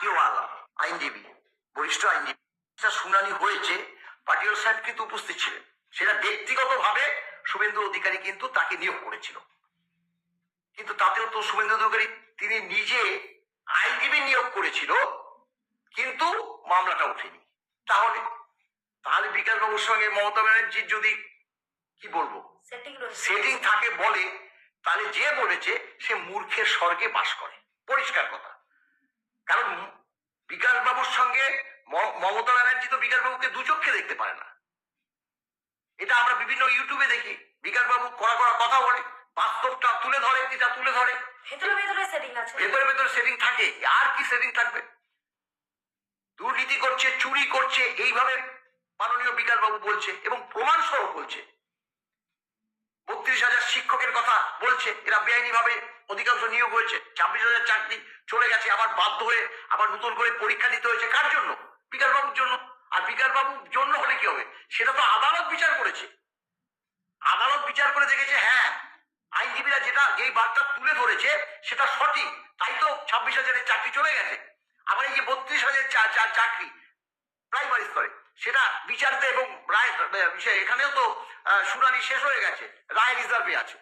পাটিওয়ালা আইনজীবী বরিষ্ঠ আইনজীবী। শুনানি হয়েছে পাটিওয়াল সাহেব কিন্তু উপস্থিত ছিলেন। সেটা ব্যক্তিগতভাবে শুভেন্দু অধিকারী কিন্তু তাকে নিয়োগ করেছিল। কিন্তু তাতেও তো শুভেন্দু অধিকারী তিনি নিজে আইনজীবী নিয়োগ করেছিল কিন্তু মামলাটা ওঠেনি। তাহলে তাহলে বিকাশবাবুর সঙ্গে মমতা ব্যানার্জির যদি কি বলব? সেটিং সেটিং থাকে বলে তাহলে যে বলেছে সে মূর্খের স্বর্গে বাস করে। পরিষ্কার কথা। কারণ বিকাশ বাবুর সঙ্গে মমতা ব্যানার্জি তো বিকাশ বাবুকে দু চোখে দেখতে পারে না। এটা আমরা বিভিন্ন ইউটিউবে দেখি। বিকাশ বাবু কড়া কড়া কথা বলে বাস্তবটা তুলে ধরে এটা তুলে ধরে। ভেতরে ভেতরে সেটিং আছে। ভেতরে ভেতরে সেটিং থাকে আর কি সেটিং থাকবে? দুর্নীতি করছে চুরি করছে এইভাবে মাননীয় বিকাশ বাবু বলছে এবং প্রমাণ সহ বলছে। বত্রিশ হাজার শিক্ষকের কথা বলছে, এরা বেআইনি ভাবে অধিকাংশ নিয়োগ হয়েছে। ছাব্বিশ হাজার চাকরি চলে গেছে, আবার বাধ্য হয়ে আবার নতুন করে পরীক্ষা দিতে হয়েছে। কার জন্য? বিকাশ বাবুর জন্য। আর বিকাশ বাবুর জন্য হলে কি হবে? সেটা তো আদালত বিচার করেছে। আদালত বিচার করে দেখেছে হ্যাঁ আইনজীবীরা যেটা, যেই বার্তা তুলে ধরেছে, সেটা সঠিক। তাই তো ছাব্বিশ হাজারের চাকরি চলে গেছে। আবার এই যে বত্রিশ হাজার চাকরি প্রাইমারি স্তরে। সেটা বিচারতে এবং রায় এখানেও তো শুনানি শেষ হয়ে গেছে। রায় রিজার্ভে আছে।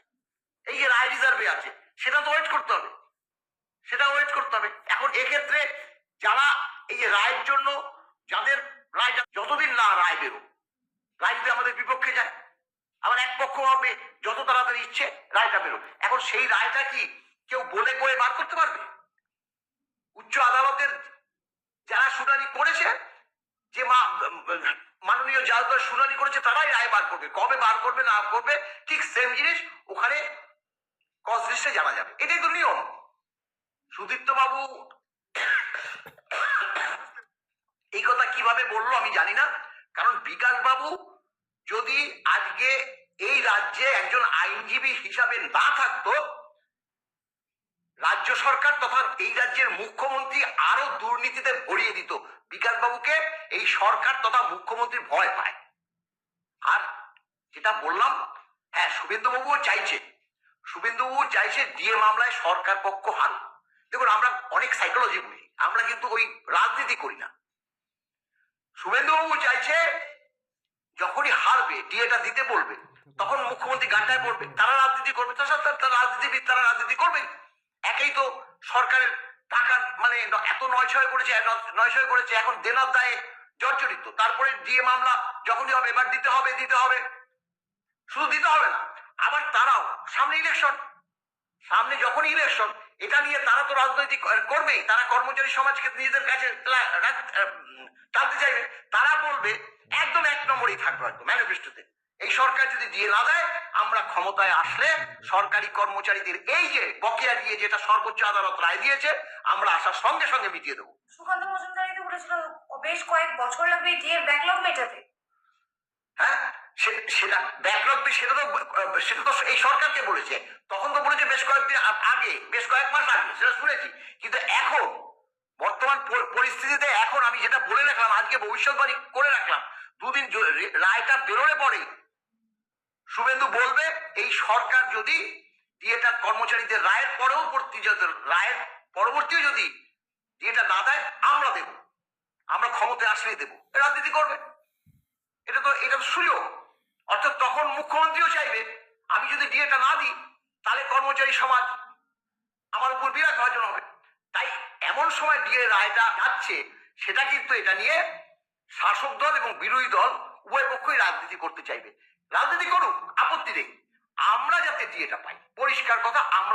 এই যে রায় রিজার্ভে আছে, সেটা তো ওয়েট করতে হবে। সেটা ওয়েট করতে হবে। এখন এক্ষেত্রে যারা এই যে রায়ের জন্য, যাদের রায়টা যতদিন না রায় বেরো রায় যদি আমাদের বিপক্ষে যায়, আবার এক পক্ষ হবে, যত তাড়াতাড়ি ইচ্ছে, রায়টা বেরো এখন সেই রায়টা কি কেউ বলে করে বার করতে পারবে উচ্চ আদালতের যারা শুনানি করেছে যে মা জাজদার শুনানি করেছে তারাই রায় বার করবে। কবে বার করবে, না করবে, ঠিক সেম জিনিস ওখানে কজ জানা যাবে। এটাই তো নিয়ম। সুদীপ্ত বাবু এই কথা কীভাবে বলল আমি জানি না। কারণ বিকাশ বাবু যদি আজকে এই রাজ্যে একজন আইনজীবী হিসাবে না থাকতো, রাজ্য সরকার তথা এই রাজ্যের মুখ্যমন্ত্রী আরও দুর্নীতিতে ভরিয়ে দিত। বিকাশ বাবুকে এই সরকার তথা মুখ্যমন্ত্রী ভয় পায়। আর যেটা বললাম হ্যাঁ শুভেন্দু বাবুও চাইছে। শুভেন্দু বাবু চাইছে ডিএ মামলায় সরকার পক্ষ হার দেখুন, আমরা অনেক সাইকোলজি বুঝি আমরা কিন্তু ওই রাজনীতি করি না। শুভেন্দু বাবু চাইছে, যখনই হারবে, ডিএটা দিতে বলবে, তখন মুখ্যমন্ত্রী গান্ডায় পড়বে তারা রাজনীতি করবে, তারা রাজনীতিবিদ, তারা রাজনীতি করবে। একেই তো সরকারের টাকা মানে এত নয় ছয় করেছে, নয় ছয় করেছে, এখন দেনার দায়ে জর্জরিত। তারপরে ডিএ মামলা যখনই হবে, এবার দিতে হবে দিতে হবে। শুধু দিতে হবে না, আবার তারাও। সামনে ইলেকশন সামনে যখন ইলেকশন এটা নিয়ে তারা তো রাজনীতি ক- করবেই তারা কর্মচারী সমাজকে নিজেদের কাছে টানতে চাইবে। তারা বলবে, একদম এক নম্বরই থাকবে হয়তো ম্যানিফেস্টোতে এই সরকার যদি দিয়ে না দেয়, আমরা ক্ষমতায় আসলে সরকারি কর্মচারীদের এই যে বকেয়া দিয়ে যেটা সর্বোচ্চ আদালত রায় দিয়েছে, আমরা আসার সঙ্গে সঙ্গে মিটিয়ে দেবো। সুকান্ত মজুমদারি তো বলেছিল বেশ কয়েক বছর লাগবে ডিএর ব্যাকলগ মেটাতে। সেটা ব্যাকলগ সেটা তো সেটা তো এই সরকারকে বলেছে। তখন তো বলেছে বেশ কয়েকদিন আগে, বেশ কয়েক মাস আগে, সেটা শুনেছি। কিন্তু এখন, বর্তমান পরিস্থিতিতে এখন আমি যেটা বলে রাখলাম, আজকে ভবিষ্যৎবাণী করে রাখলাম, দুদিন রায়টা বেরোলে পরে শুভেন্দু বলবে, এই সরকার যদি ডিএটা কর্মচারীদের রায়ের পরবর্তী যদি, রায়ের পরবর্তীও যদি ডিএটা না দেয়, আমরা দেব। আমরা ক্ষমতায় আসলেই দেবো। রাজনীতি করবে। এটা তো এটা সুযোগ। অর্থাৎ তখন মুখ্যমন্ত্রীও চাইবে, আমি যদি ডিএটা না দিই, তাহলে কর্মচারী সমাজ আমার উপর বিরাট ভাজন হবে। তাই এমন সময় ডিএ রায়টা যাচ্ছে, সেটা কিন্তু এটা নিয়ে শাসক দল এবং বিরোধী দল উভয় পক্ষই রাজনীতি করতে চাইবে। রাজনীতি করুক, আপত্তি নেই। আমরা যাতে ডিএটা পাই, পরিষ্কার কথা, আমরা